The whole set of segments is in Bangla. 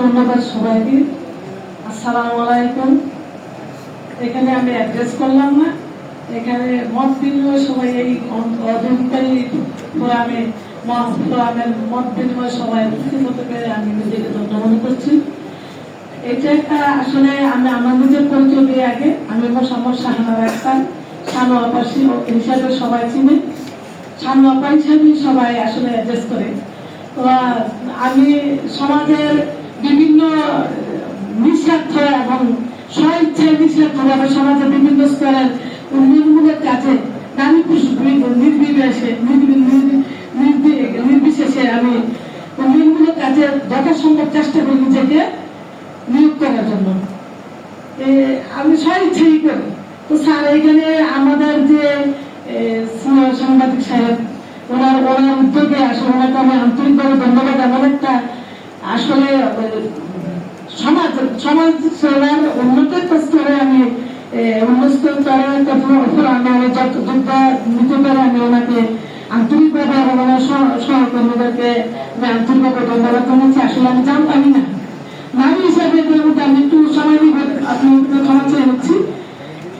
ধন্যবাদ সবাইকে। আসসালামু আলাইকুম। এখানে আমি অ্যাড্রেস করলাম না। এখানে মত বিনিময় সবাই এই অধিকারী ফোরামে ফোরামের মত বিনিময় সবাই উপস্থিত হতে পেরে আমি নিজেকে ধন্য মনে করছি। এটা একটা আসলে আমি আমার নিজের পরিচয় দিয়ে আগে। আমি মোসাম্মদ শাহানার আক্তার। শানু আপাসী হিসাবে সবাই চিনি। শানু আপা সবাই আসলে অ্যাড্রেস করে। তো আমি সমাজের বিভিন্ন নিঃস্বার্থ এবং স্বইচ্ছায় নিঃস্বার্থভাবে সমাজের বিভিন্ন স্তরের উন্নয়নমূলক কাজে পুরুষ নির্বিশেষে নির্বি- নির্বি- নির্বি- নির্বিশেষে আমি উন্নয়নমূলক কাজে যথাসম্ভব চেষ্টা করি নিজেকে নিয়োগ করার জন্য। আমি স্বইচ্ছাই করি। তো স্যার, এখানে আমাদের যে এ, senior সাংবাদিক সাহেব ওনার ওনার উদ্যোগে আসলে ওনাকে আমি আন্তরিকভাবে ধন্যবাদ এমন একটা এ, সমাজ সমাজ সেবার উন্নত স্তরে আমি উন্নত স্তরে একটা আমি আমি যত যোদ্ধা নিতে পারে আমি ওনাকে আন্তরিকভাবে আমার সহকর্মীদেরকে আন্তরিকভাবে ধন্যবাদ জানাচ্ছি। আসলে আমি জানতামই না। নারী হিসাবে এদের মধ্যে আমি একটু সময় নিব আপনি ক্ষমা চেয়ে নিচ্ছি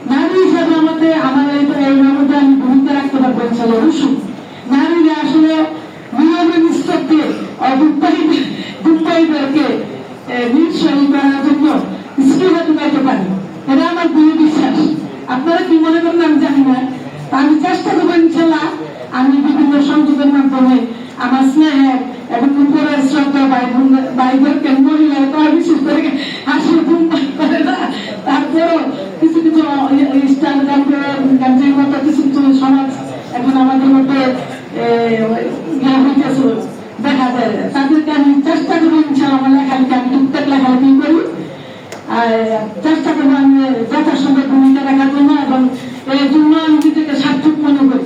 নারী হিসাবে আমাদের আমার এই এই মধ্যে আমি ভূমিকা রাখতে পারব ইনশাল্লাহ অবশ্যই নারীরা আসলে নিয়মে নিস্তব্ধে অদুপায়ী দুপায়ীদেরকে নিরসনী করার জন্য স্কুলে ঢুকাইতে পারে। এটা আমার দৃঢ় বিশ্বাস। আপনারা কি মনে করেন আমি জানি না। আমি চেষ্টা করব ইনশাল্লাহ আমি বিভিন্ন সংযোগের মাধ্যমে আমার স্নেহের এবং উপরের শ্রদ্ধা ভাইদেরকে মহিলা তো বিশেষ করে হাসি ঘুম করে না। তারপরেও কিছু কিছু স্টাইল গান্ধীর মতো কিছু কিছু সমাজ এখন আমাদের মধ্যে দেখা যায়। তাদেরকে আমি চেষ্টা করব ইনশাল্লাহ আমার লেখালেখি আমি টুকটাক লেখালেখি করি আর চেষ্টা করব আমি যথাসম্ভব ভূমিকা রাখার জন্য এবং এই জন্য আমি নিজেকে সার্থক মনে করি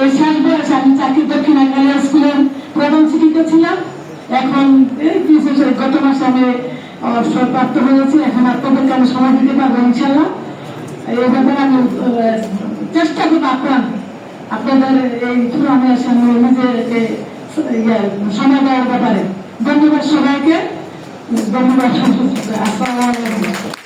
এই শেষ বয়সে আমি চাকরি দক্ষিণ আঙ্গালিয়া স্কুলের প্রধান শিক্ষিকা ছিলাম এখন এই কিছু গত মাসে আমি অবসর প্রাপ্ত হয়েছি এখন আপনাদেরকে আমি সময় দিতে পারব ইনশাল্লাহ এই ব্যাপারে আমি চেষ্টা করব আপনার আপনাদের এই প্রোগ্রামের সামনে ইয়ে, সময় দেওয়ার ব্যাপারে। ধন্যবাদ সবাইকে। ধন্যবাদ আসসালামু আলাইকুম